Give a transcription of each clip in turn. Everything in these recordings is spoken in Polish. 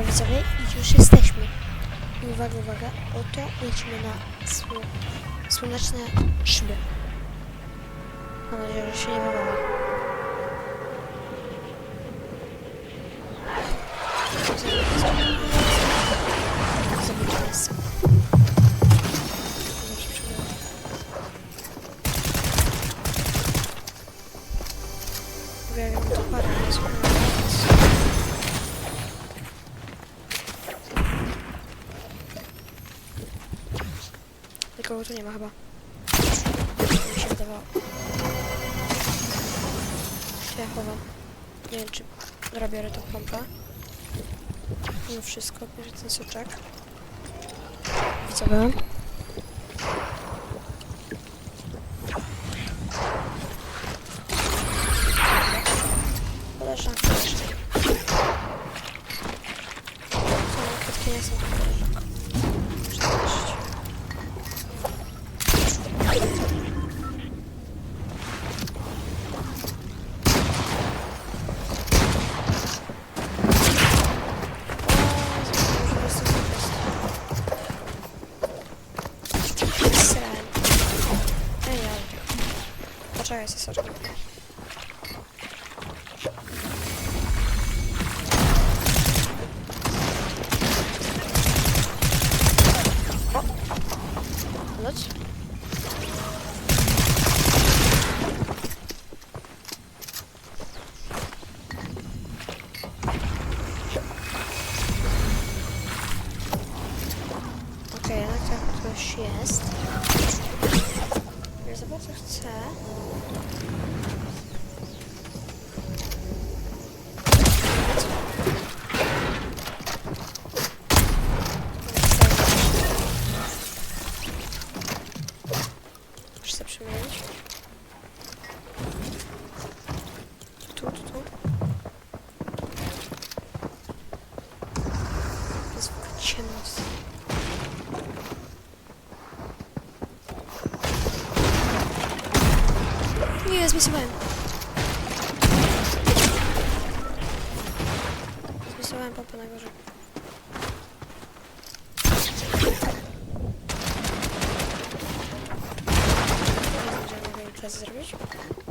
Dobra widzowie, i już jesteśmy. I uwaga, uwaga, oto lecimy na sło słoneczne szyby. Mam nadzieję, że się nie wywala. Zobaczymy jest. Wiem, to parę Nikogo tu nie ma chyba. Mi się wydawało. Ja chowam. Nie wiem czy... Biorę tą pompę. Mimo wszystko, bierze ten soczek. Widzowie. Poczekaj, sesorki. O! Leć. Okej, jednak tak ktoś jest. Bardzo chcę. Muszę sobie przemienić. Tu, tu, tu. Jest w ogóle ciemność. Nie, zmisowałem. Zmisowałem pompę na górze. Mogę imprezę zrobić. Zrobić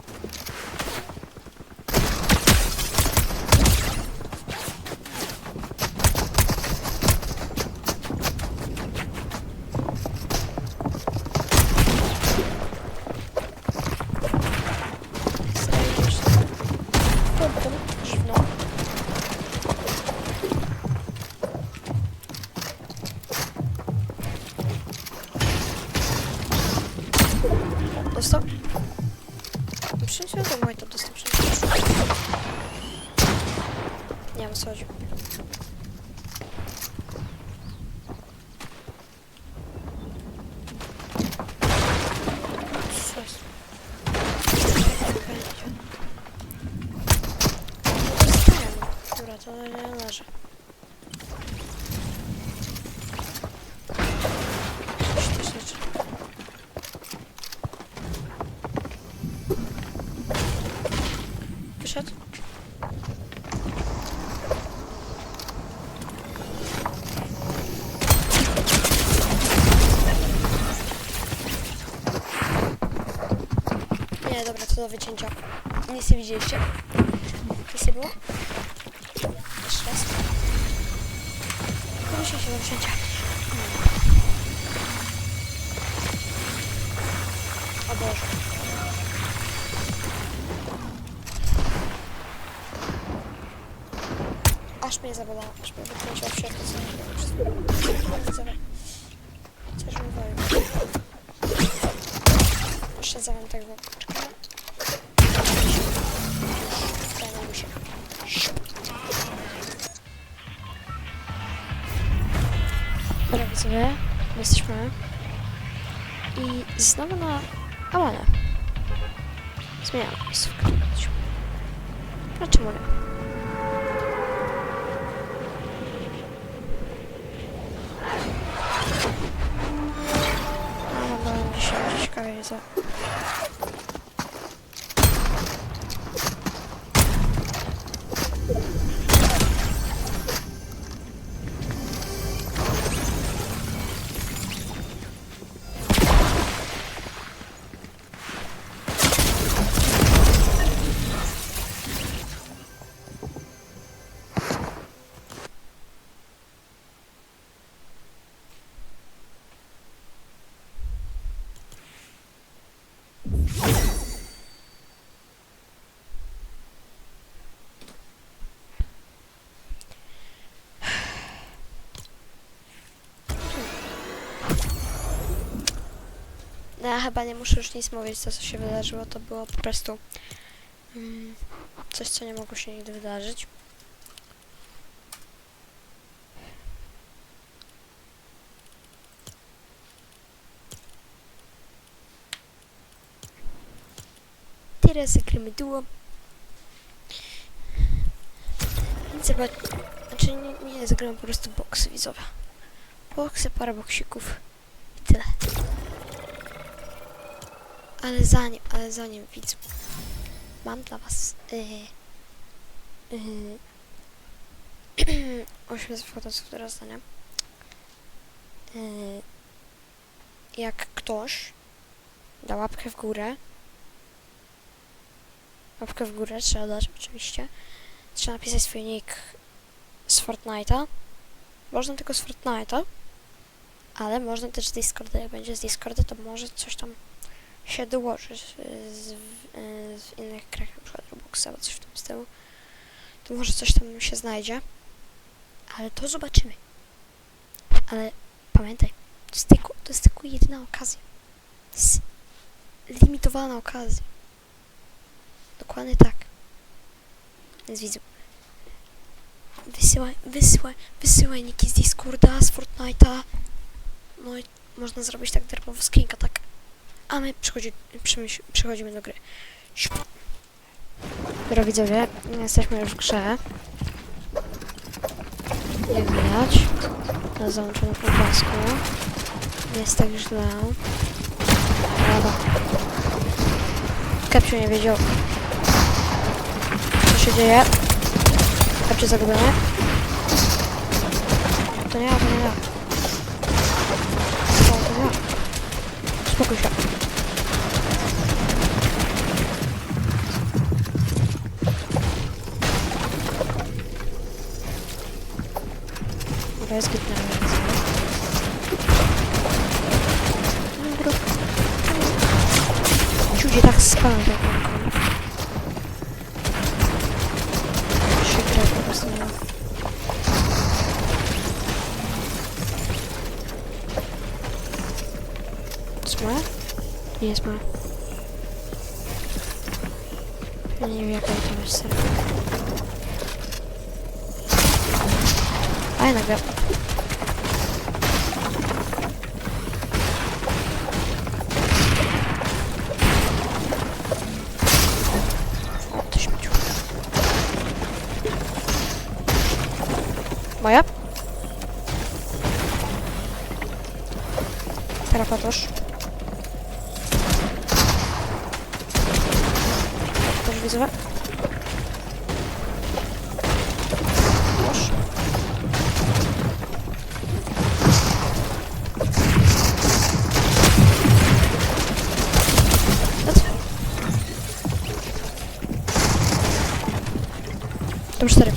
Dostał? Przyjdzie do White'a dostał. Nie wiem, co chodzi. Co jest? Dostałem. Dobra, to nie leży. Coś też leży. Wyszedł? Nie, dobra, to do wycięcia. Nic nie widzieliście? Nic nie było? Jeszcze raz. Proszę się do wycięcia. O Boże. Aż mnie zabolało, aż mnie wykręciło w środku. Widzowie. Coś My jesteśmy. I znowu na Alanę. Zmieniam. Dlaczego nie? A, mam byłem dzisiaj ciekawie widzę. Chyba nie muszę już nic mówić, to co się wydarzyło, to było po prostu mm, coś, co nie mogło się nigdy wydarzyć. Teraz zagramy duo. Więc Zobacz, znaczy nie, nie po prostu boksy widzowe. Boksy, parę boksików i tyle. Ale zanim, ale zanim widzu, mam dla was yy, yy, wchodzących do rozdania. Yy, jak ktoś da łapkę w górę, łapkę w górę trzeba dać oczywiście, trzeba napisać swój nick z Fortnite'a, można tylko z Fortnite'a, ale można też z Discorda, jak będzie z Discorda, to może coś tam się dołoży z, z, z innych grach, na przykład albo coś w tym stylu. To może coś tam się znajdzie. Ale to zobaczymy. Ale pamiętaj, to jest tylko, to jest tylko jedyna okazja. To jest limitowana okazja. Dokładnie tak. Więc widzę. Wysyłaj, wysyłaj, wysyłaj niki z Discorda, z Fortnite'a. No i można zrobić tak darmowo skrinka, tak? A my przychodzi, przemyśl- przechodzimy do gry. Dobra widzowie, jesteśmy już w grze. Jak widać, na załączonym obrazku. Jest tak źle. Dobra. Kapciu nie wiedział, co się dzieje. Kapciu zagubiony. To nie ja, to nie ja. To jest moje? Nie jest moje. Ja nie wiem jaka to jest serio. A jednak gra. O, to śmieciu. Moja? Terapatosz. Też widzowie. Już. Lecę. Tam cztery.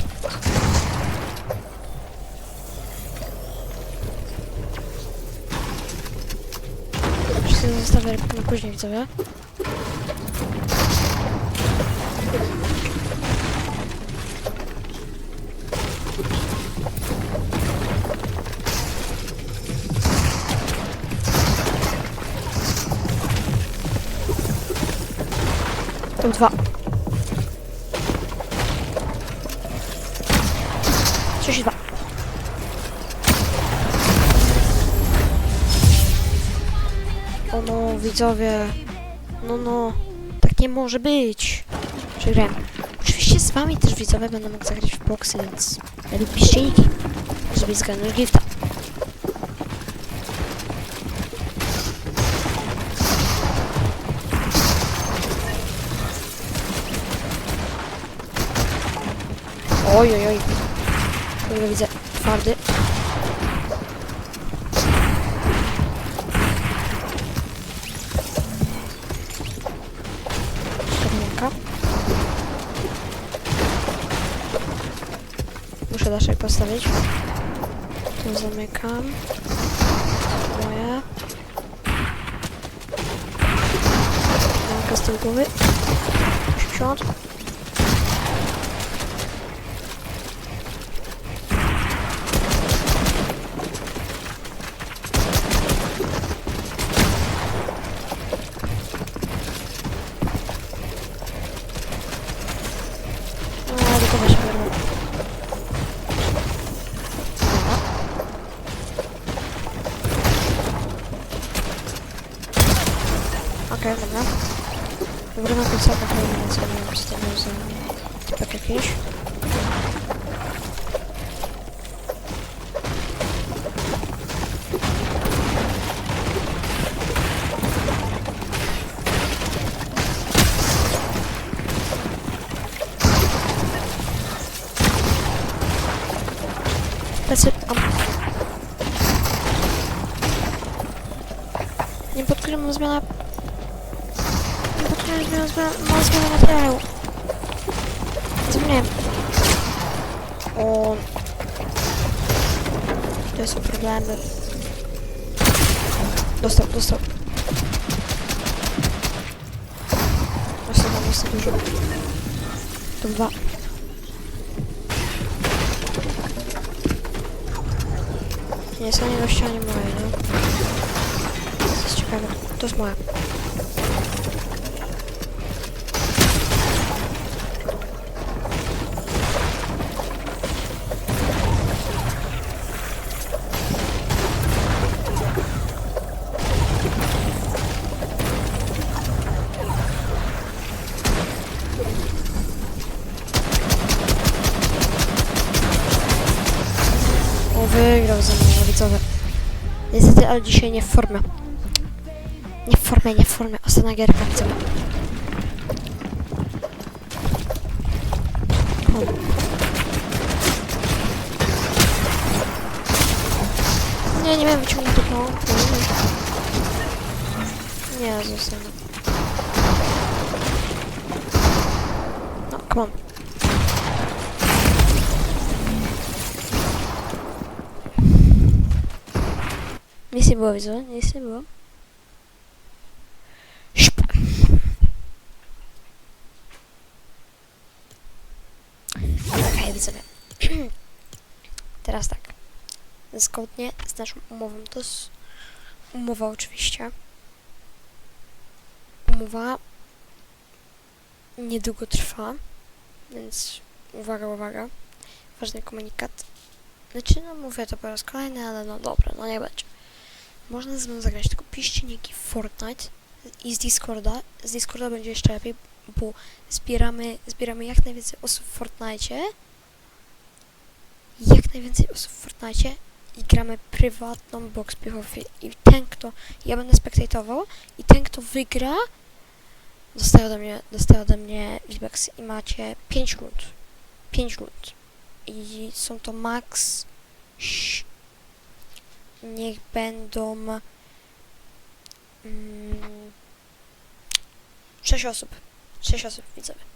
Wszyscy zostawię na później widzowie. To dwa. Trzydzieści dwa. O no, widzowie. No, no. Tak nie może być. Przegrałem. Oczywiście z wami też widzowie będę mógł zagrać w boksy, więc lub piszczelniki, żeby zgarnąć gifta. Oj, oj, oj. Dobra, widzę. Twardy. Szczerniaka. Muszę daszek postawić. Tu zamykam. Moje. Zamykam z tyłu głowy. 80. До побачення. Zmiana... Którym zmiana, zmiana, ma zmiana materiału. Zapomniałem. O... To są problemy. Dostał, dostał. Dostał jeszcze dużo. To dwa. Nie, są nie na ścianie moje, no. Ciekawe. To jest moje. O, wygrał ze mną, widzowie. Niestety, ale dzisiaj nie w formie. Nie w formie, nie w formie. Ostatnia gierka, widzowie. O. Nie, nie miałem wyciągnąć tego. Nie, zostanę. No, come on. Nic nie było, widzę, nic nie było. Szp. Widzowie. Teraz tak. Zgodnie z naszą umową, to jest umowa oczywiście. Umowa niedługo trwa, więc uwaga, uwaga. Ważny komunikat. Znaczy, no mówię to po raz kolejny, ale no dobra, no nie będzie. Można ze mną zagrać, tylko piszcie niki Fortnite i z Discorda. Z Discorda będzie jeszcze lepiej, bo zbieramy, zbieramy jak najwięcej osób w Fortnite. Jak najwięcej osób w Fortnite i gramy prywatną box PvP. I ten, kto... Ja będę spektatował i ten, kto wygra, dostaje ode mnie, dostaje ode mnie V-Bucks i macie 5 rund. 5 rund. I są to max... niech będą mm, 6 osób. 6 osób widzowie.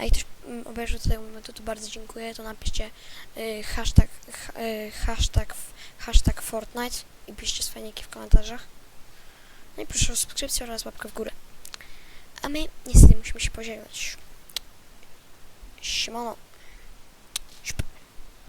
A jak ktoś mm, obejrzy tutaj momentu, to bardzo dziękuję. To napiszcie y, hashtag, ha, y, hashtag, hashtag Fortnite i piszcie swoje niki w komentarzach. No i proszę o subskrypcję oraz łapkę w górę. A my niestety musimy się pożegnać. Siemano.